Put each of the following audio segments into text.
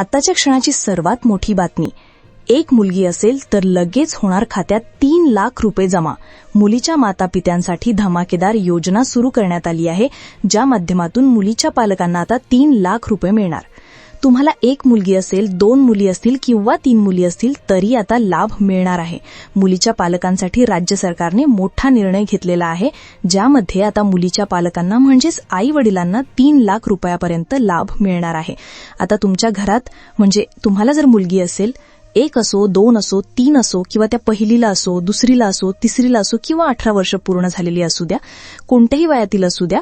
आताच्या क्षणाची सर्वात मोठी बातमी. एक मुलगी असेल तर लगेच होणार खात्यात तीन लाख रुपये जमा. मुलीच्या मातापित्यांसाठी धमाकेदार योजना सुरू करण्यात आली आहे ज्या माध्यमातून मुलीच्या पालकांना आता तीन लाख रुपये मिळणार. तुम्हाला एक मुलगी असेल दोन मुली असतील किंवा तीन मुली असतील तरी आता लाभ मिळणार आहे. मुलीच्या पालकांसाठी राज्य सरकारने मोठा निर्णय घेतलेला आहे ज्यामध्ये आता मुलीच्या पालकांना म्हणजेच आई वडिलांना तीन लाख रुपयापर्यंत लाभ मिळणार आहे. आता तुमच्या घरात म्हणजे तुम्हाला जर मुलगी असेल एक असो दोन असो तीन असो किंवा त्या पहिलीला असो दुसरीला असो तिसरीला असो किंवा अठरा वर्ष पूर्ण झालेली असू द्या कोणत्याही वयातील असू द्या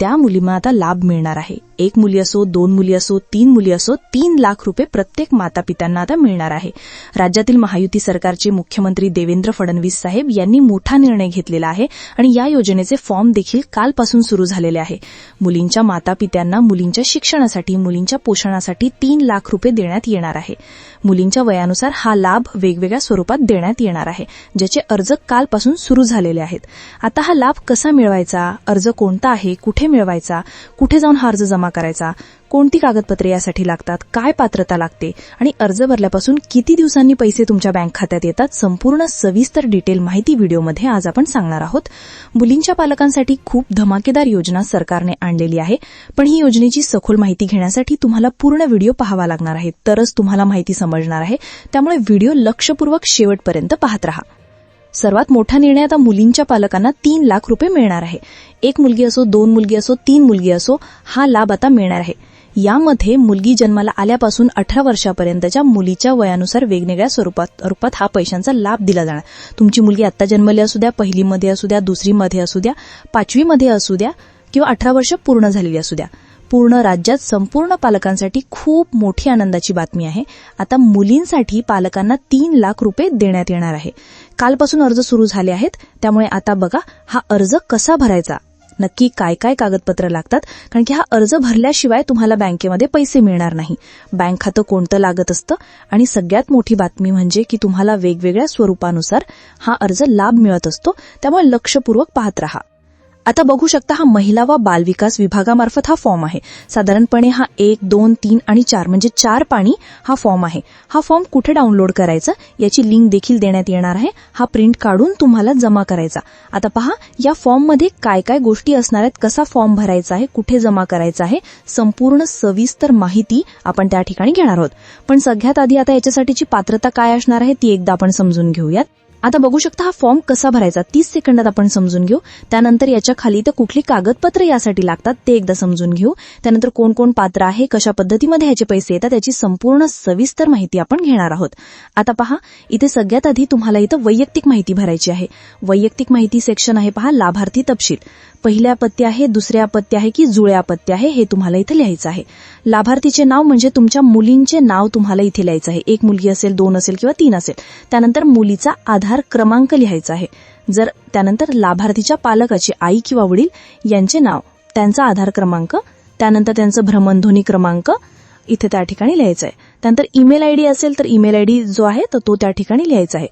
त्या मुलींना आता लाभ मिळणार आहे. एक मुली असो दोन मुली असो तीन मुली असो तीन लाख रुपये प्रत्येक मातापित्यांना आता मिळणार आहे. राज्यातील महायुती सरकारचे मुख्यमंत्री देवेंद्र फडणवीस साहेब यांनी मोठा निर्णय घेतलेला आहे आणि या योजनेचे फॉर्म देखील कालपासून सुरू झालेले आहे. मुलींच्या मातापित्यांना मुलींच्या शिक्षणासाठी मुलींच्या पोषणासाठी तीन लाख रुपये देण्यात येणार आहे. मुलींच्या वयानुसार हा लाभ वेगवेगळ्या स्वरूपात देण्यात येणार आहे ज्याचे अर्ज कालपासून सुरू झालेले आहेत. आता हा लाभ कसा मिळवायचा? अर्ज कोणता आहे? कुठे मिळवायचा? कुठे जाऊन हा अर्ज जमा करायचा? कोणती कागदपत्रे यासाठी लागतात? काय पात्रता लागते? आणि अर्ज भरल्यापासून किती दिवसांनी पैसे तुमच्या बँक खात्यात येतात? संपूर्ण सविस्तर डिटेल माहिती व्हिडिओमध्ये आज आपण सांगणार आहोत. मुलींच्या पालकांसाठी खूप धमाकेदार योजना सरकारने आणलेली आहे. पण ही योजनेची सखोल माहिती घेण्यासाठी तुम्हाला पूर्ण व्हिडिओ पाहावा लागणार आहे. तरच तुम्हाला माहिती समजणार आहे. त्यामुळे व्हिडिओ लक्षपूर्वक शेवटपर्यंत पाहत रहा. सर्वात मोठा निर्णय आता मुलींच्या पालकांना तीन लाख रुपये मिळणार आहे. एक मुलगी असो दोन मुलगी असो तीन मुलगी असो हा लाभ आता मिळणार आहे. यामध्ये मुलगी जन्माला आल्यापासून अठरा वर्षापर्यंतच्या मुलीच्या वयानुसार वेगवेगळ्या स्वरूपात रूपात हा पैशांचा लाभ दिला जाणार. तुमची मुलगी आत्ता जन्मली असू द्या पहिलीमध्ये असू द्या दुसरीमध्ये असू द्या पाचवीमध्ये असू द्या किंवा अठरा वर्ष पूर्ण झालेली असू द्या. पूर्ण राज्यात संपूर्ण पालकांसाठी खूप मोठी आनंदाची बातमी आहे. आता मुलींसाठी पालकांना तीन लाख रुपये देण्यात येणार आहे. कालपासून अर्ज सुरू झाले आहेत. त्यामुळे आता बघा हा अर्ज कसा भरायचा? नक्की काय काय कागदपत्र लागतात? कारण की हा अर्ज भरल्याशिवाय तुम्हाला बँकेमध्ये पैसे मिळणार नाही. बँक खातं कोणतं लागत असतं? आणि सगळ्यात मोठी बातमी म्हणजे की तुम्हाला वेगवेगळ्या स्वरूपानुसार हा अर्ज लाभ मिळत असतो. त्यामुळे लक्षपूर्वक पाहत रहा. आता बघू शकता हा महिला व बालविकास विभागामार्फत हा फॉर्म आहे. साधारणपणे हा एक दोन तीन आणि चार म्हणजे चार पाणी हा फॉर्म आहे. हा फॉर्म कुठे डाउनलोड करायचा याची लिंक देखील देण्यात येणार आहे. हा प्रिंट काढून तुम्हाला जमा करायचा. आता पहा या फॉर्ममध्ये काय काय गोष्टी असणार आहेत कसा फॉर्म भरायचा आहे कुठे जमा करायचा आहे संपूर्ण सविस्तर माहिती आपण त्या ठिकाणी घेणार आहोत. पण सगळ्यात आधी आता याच्यासाठीची पात्रता काय असणार आहे ती एकदा आपण समजून घेऊयात. आता बघू शकता हा फॉर्म कसा भरायचा. तीस सेकंदात आपण समजून घेऊ. त्यानंतर याच्या खाली तर कुठली कागदपत्र यासाठी लागतात ते एकदा समजून घेऊ. त्यानंतर कोण कोण पात्र आहे कशा पद्धतीमध्ये याचे पैसे येतात याची संपूर्ण सविस्तर माहिती आपण घेणार आहोत. आता पहा इथे सगळ्यात आधी तुम्हाला इथं वैयक्तिक माहिती भरायची आहे. वैयक्तिक माहिती सेक्शन आहे पहा लाभार्थी तपशील. पहिल्या अपत्य आहे दुसऱ्या अपत्य आहे की जुळ्या अपत्य आहे हे तुम्हाला इथे लिहायचं आहे. लाभार्थीचे नाव म्हणजे तुमच्या मुलींचे नाव तुम्हाला इथे लिहायचं आहे. एक मुलगी असेल दोन असेल किंवा तीन असेल. त्यानंतर मुलीचा आधार क्रमांक लिहायचा आहे. जर त्यानंतर लाभार्थीच्या पालकाचे आई किंवा वडील यांचे नाव त्यांचा आधार क्रमांक त्यानंतर त्यांचं भ्रमणध्वनी क्रमांक इथे त्या ठिकाणी लिहायचं आहे. त्यानंतर ईमेल आयडी असेल तर ईमेल आयडी जो आहे तर तो त्या ठिकाणी लिहायचा आहे.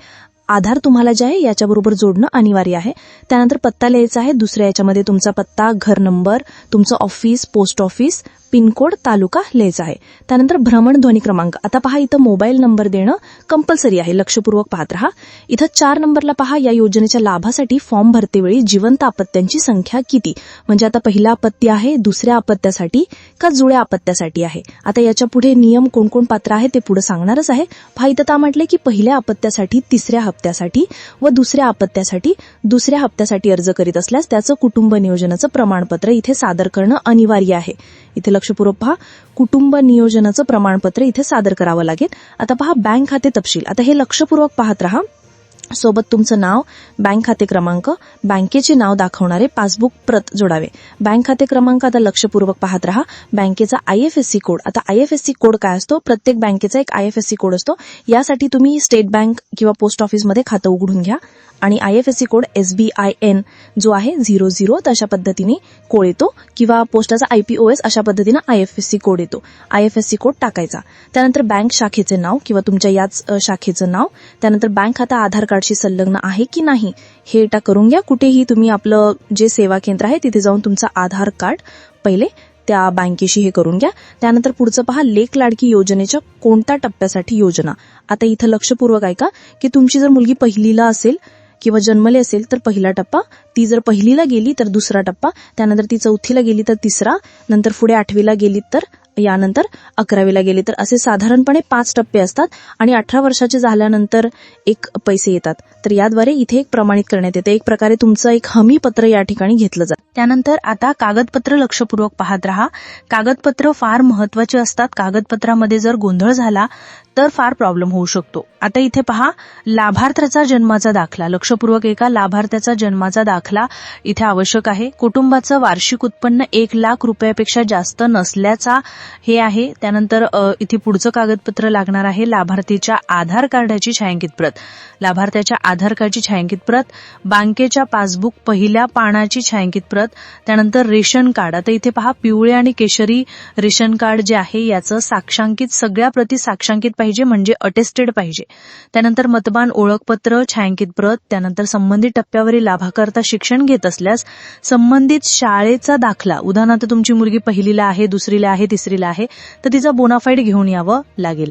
आधार तुम्हाला जे आहे याच्याबरोबर जोडणं अनिवार्य आहे. त्यानंतर पत्ता लिहायचा आहे. दुसऱ्या याच्यामध्ये तुमचा पत्ता घर नंबर तुमचं office post office pincode taluka Lay's आहे. त्यानंतर भ्रमणध्वनी क्रमांक. आता पहा इथं मोबाईल नंबर देणं कंपल्सरी आहे. लक्षपूर्वक पाहत राहा. इथं चार नंबरला पहा या योजनेच्या लाभासाठी फॉर्म भरतेवेळी जिवंत अपत्यांची संख्या किती? म्हणजे आता पहिला अपत्य आहे दुसऱ्या अपत्यासाठी का जुळ्या अपत्यासाठी आहे? आता याच्यापुढे नियम कोण कोण पात्र आहे ते पुढे सांगणारच आहे. पहा इथं ता म्हटले की पहिल्या अपत्यासाठी तिसऱ्या हप्त्यासाठी व दुसऱ्या अपत्यासाठी दुसऱ्या हप्त्यासाठी अर्ज करीत असल्यास त्याचं कुटुंब नियोजनाचं प्रमाणपत्र इथे सादर करणं अनिवार्य आहे. इथे लक्ष लक्षपूर्वक पहा कुटुंब नियोजनाचं प्रमाणपत्र इथे सादर करावं लागेल. आता पहा बँक खाते तपशील. आता हे लक्षपूर्वक पाहत राहा. सोबत तुमचं नाव बँक खाते क्रमांक बँकेचे नाव दाखवणारे पासबुक प्रत जोडावे. बँक खाते क्रमांक आता लक्षपूर्वक पाहत राहा. बँकेचा आयएफएससी कोड आता आयएफएससी कोड काय असतो? प्रत्येक बँकेचा एक आयएफएससी कोड असतो. यासाठी तुम्ही स्टेट बँक किंवा पोस्ट ऑफिसमध्ये खातं उघडून घ्या. आणि आयएफएससी कोड एसबीआय एन जो आहे झिरो झिरो तशा पद्धतीने कोड येतो. किंवा पोस्टाचा आयपीओएस अशा पद्धतीनं आयएफएससी कोड येतो. आयएफएससी कोड टाकायचा. त्यानंतर बँक शाखेचे नाव किंवा तुमच्या याच शाखेचं नाव. त्यानंतर बँक खाता आधार कार्डशी संलग्न आहे की नाही हे टा करून घ्या. कुठेही तुम्ही आपलं जे सेवा केंद्र आहे तिथे जाऊन तुमचं आधार कार्ड पहिले त्या बँकेशी हे करून घ्या. त्यानंतर पुढचं पहा लेख लाडकी योजनेच्या कोणत्या टप्प्यासाठी योजना. आता इथं लक्षपूर्वक ऐका की तुमची जर मुलगी पहिलीला असेल किंवा जन्मले असेल तर पहिला टप्पा ती जर पहिलीला गेली तर दुसरा टप्पा त्यानंतर ती चौथीला गेली तर तिसरा नंतर पुढे आठवीला गेली तर यानंतर अकरावीला गेली तर असे साधारणपणे पाच टप्पे असतात आणि अठरा वर्षाचे झाल्यानंतर एक पैसे येतात. तर याद्वारे इथे एक प्रमाणित करण्यात येते. एक प्रकारे तुमचं एक हमी पत्र या ठिकाणी घेतलं जातं. त्यानंतर आता कागदपत्र लक्षपूर्वक पाहत राहा. कागदपत्र फार महत्त्वाचे असतात. कागदपत्रामध्ये जर गोंधळ झाला तर फार प्रॉब्लेम होऊ शकतो. आता इथे पहा लाभार्थ्याचा जन्माचा दाखला. लक्षपूर्वक एका लाभार्थ्याचा जन्माचा दाखला इथे आवश्यक आहे. कुटुंबाचं वार्षिक उत्पन्न एक लाख रुपयापेक्षा जास्त नसल्याचा हे आहे. त्यानंतर इथे पुढचं कागदपत्र लागणार आहे. लाभार्थीच्या आधार कार्डाची छायांकित प्रत. लाभार्थ्याच्या आधार कार्डची छायांकित प्रत बँकेच्या पासबुक पहिल्या पानाची छायांकित प्रत त्यानंतर रेशन कार्ड. आता इथे पहा पिवळे आणि केशरी रेशन कार्ड जे आहे याचं साक्षांकित सगळ्या प्रती साक्षांकित पाहिजे म्हणजे अटेस्टेड पाहिजे. त्यानंतर मतदान ओळखपत्र छायांकित प्रत त्यानंतर संबंधित टप्प्यावरील लाभाकरता शिक्षण घेत असल्यास संबंधित शाळेचा दाखला उदाहरणार्थ तुमची मुलगी पहिलीला आहे दुसरीला आहे तिसरीला आहे तर तिचा बोनाफाईड घेऊन यावं लागेल.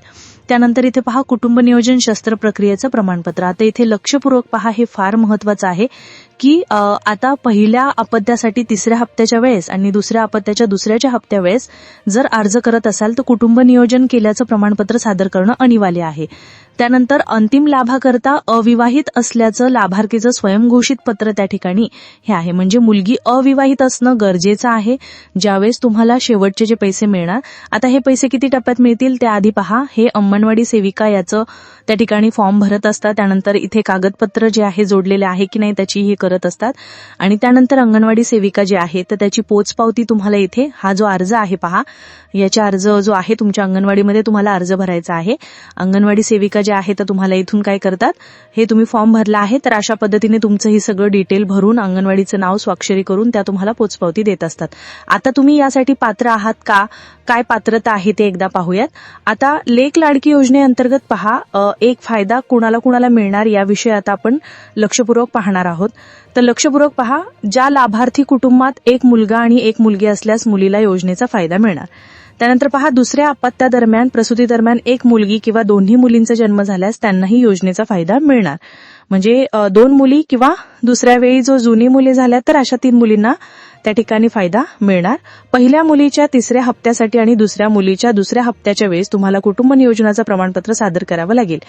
त्यानंतर इथे पहा कुटुंब नियोजन शस्त्रप्रक्रियेचं प्रमाणपत्र. आता इथे लक्षपूर्वक पहा हे फार महत्वाचं आहे. की आता पहिल्या अपत्यासाठी तिसऱ्या हप्त्याच्या वेळेस आणि दुसऱ्या अपत्याच्या दुसऱ्याच्या हप्त्या वेळेस जर अर्ज करत असाल तर कुटुंब नियोजन केल्याचं प्रमाणपत्र सादर करणं अनिवार्य आहे. त्यानंतर अंतिम लाभाकरता अविवाहित असल्याचं लाभार्थीचं स्वयंघोषित पत्र त्या ठिकाणी हे आहे. म्हणजे मुलगी अविवाहित असणं गरजेचं आहे. ज्यावेळेस तुम्हाला शेवटचे जे पैसे मिळणार आता हे पैसे किती टप्प्यात मिळतील त्याआधी पहा. हे अंगणवाडी सेविका याचं त्या ठिकाणी फॉर्म भरत असतात. त्यानंतर इथे कागदपत्र जे आहे जोडलेले आहे की नाही त्याची हे करत असतात. आणि त्यानंतर अंगणवाडी सेविका जी आहे तर त्याची पोचपावती तुम्हाला इथे हा जो अर्ज आहे पहा. याचा अर्ज जो आहे तुमच्या अंगणवाडीमध्ये तुम्हाला अर्ज भरायचा आहे. अंगणवाडी सेविका जे आहे तर तुम्हाला इथून काय करतात? हे तुम्ही फॉर्म भरला आहे तर अशा पद्धतीने तुमचं ही सगळं डिटेल भरून अंगणवाडीचं नाव स्वाक्षरी करून त्या तुम्हाला पोचपावती देत असतात. आता तुम्ही यासाठी पात्र आहात का? काय पात्रता आहे ते एकदा पाहूयात. आता लेख लाडकी योजनेअंतर्गत पहा एक फायदा कुणाला कुणाला मिळणार याविषयी आता आपण लक्षपूर्वक पाहणार आहोत. तर लक्षपूर्वक पहा ज्या लाभार्थी कुटुंबात एक मुलगा आणि एक मुलगी असल्यास मुलीला योजनेचा फायदा मिळणार. त्यानंतर पहा दुसऱ्या अपत्यादरम्यान प्रसूती दरम्यान एक मुलगी किंवा दोन्ही मुलींचा जन्म झाल्यास त्यांनाही योजनेचा फायदा मिळणार. म्हणजे दोन मुली किंवा दुसऱ्या वेळी जो जुनी मुली झाल्या तर अशा तीन मुलींना त्या ठिकाणी फायदा मिळणार. पहिल्या मुलीच्या तिसऱ्या हप्त्यासाठी आणि दुसऱ्या मुलीच्या दुसऱ्या हप्त्याच्या वेळेस तुम्हाला कुटुंब नियोजनाचं प्रमाणपत्र सादर करावं लागेल.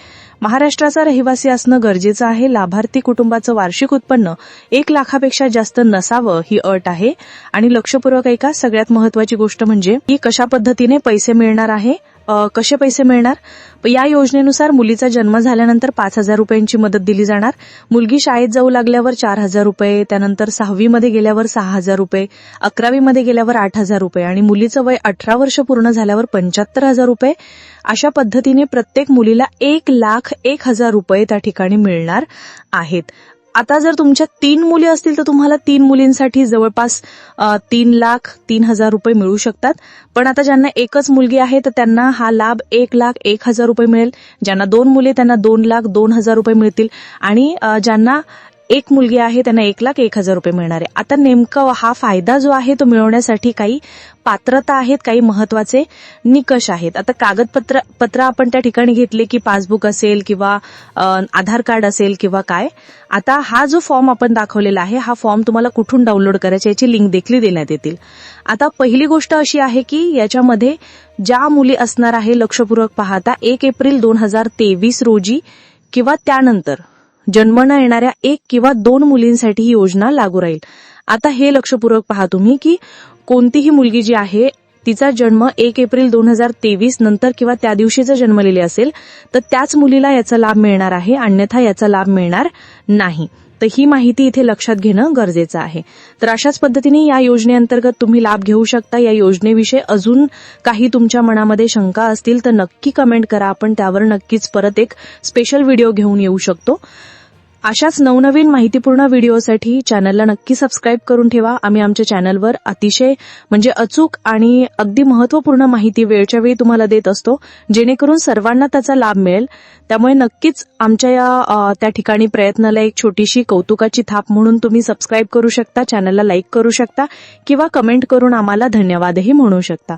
महाराष्ट्राचा रहिवासी असणं गरजेचं आहे. लाभार्थी कुटुंबाचं वार्षिक उत्पन्न एक लाखापेक्षा जास्त नसावं ही अट आहे. आणि लक्षपूर्वक ऐका सगळ्यात महत्वाची गोष्ट म्हणजे की कशा पद्धतीने पैसे मिळणार आहे? कसे पैसे मिळणार? या योजनेनुसार मुलीचा जन्म झाल्यानंतर पाच हजार रुपयांची मदत दिली जाणार. मुलगी शाळेत जाऊ लागल्यावर चार हजार रुपये त्यानंतर सहावीमध्ये गेल्यावर सहा हजार रुपये अकरावीमध्ये गेल्यावर आठ हजार रुपये आणि मुलीचं वय अठरा वर्ष पूर्ण झाल्यावर पंच्याहत्तर हजार रुपये. अशा पद्धतीने प्रत्येक मुलीला एक लाख एक हजार रुपये त्या ठिकाणी मिळणार आहेत. आता जर तुमच्या तीन मुली असतील तर तुम्हाला तीन मुलींसाठी जवळपास तीन लाख तीन हजार रुपये मिळू शकतात. पण आता ज्यांना एकच मुलगी आहे तर त्यांना हा लाभ एक लाख एक हजार रुपये मिळेल. ज्यांना दोन मुले त्यांना दोन लाख दोन हजार रुपये मिळतील. आणि ज्यांना एक मुलगी आहे त्यांना एक लाख एक हजार रुपये मिळणार आहे. आता नेमकं हा फायदा जो आहे तो मिळवण्यासाठी काही पात्रता आहेत काही महत्त्वाचे निकष आहेत. आता कागदपत्र पत्र आपण त्या ठिकाणी घेतले की पासबुक असेल किंवा आधार कार्ड असेल किंवा काय. आता हा जो फॉर्म आपण दाखवलेला आहे हा फॉर्म तुम्हाला कुठून डाउनलोड करायचा याची लिंक देखील देण्यात येतील. आता पहिली गोष्ट अशी आहे की याच्यामध्ये ज्या मुली असणार आहे लक्षपूर्वक पाहता एक एप्रिल दोन हजार तेवीस रोजी किंवा त्यानंतर जन्मना येणाऱ्या एक किंवा दोन मुलींसाठी ही योजना लागू राहील. आता हे लक्षपूर्वक पहा तुम्ही की कोणतीही मुलगी जी आहे तिचा जन्म एक एप्रिल दोन हजार तेवीस नंतर किंवा त्या दिवशी जर जन्मलेली असेल तर त्याच मुलीला याचा लाभ मिळणार आहे अन्यथा याचा लाभ मिळणार नाही. तर ही माहिती इथे लक्षात घेणं गरजेचं आहे. तर अशाच पद्धतीने या योजनेअंतर्गत तुम्ही लाभ घेऊ शकता. या योजनेविषयी अजून काही तुमच्या मनामध्ये शंका असतील तर नक्की कमेंट करा. आपण त्यावर नक्कीच परत एक स्पेशल व्हिडिओ घेऊन येऊ शकतो. अशाच नवनवीन माहितीपूर्ण व्हिडिओसाठी चॅनलला नक्की सबस्क्राईब करून ठेवा. आम्ही आमच्या चॅनलवर अतिशय म्हणजे अचूक आणि अगदी महत्त्वपूर्ण माहिती वेळच्या वेळी तुम्हाला देत असतो. जेणेकरून सर्वांना त्याचा लाभ मिळेल. त्यामुळे नक्कीच आमच्या या त्या ठिकाणी प्रयत्नाला एक छोटीशी कौतुकाची थाप म्हणून तुम्ही सबस्क्राईब करू शकता चॅनलला लाईक करू शकता किंवा कमेंट करून आम्हाला धन्यवादही म्हणू शकता.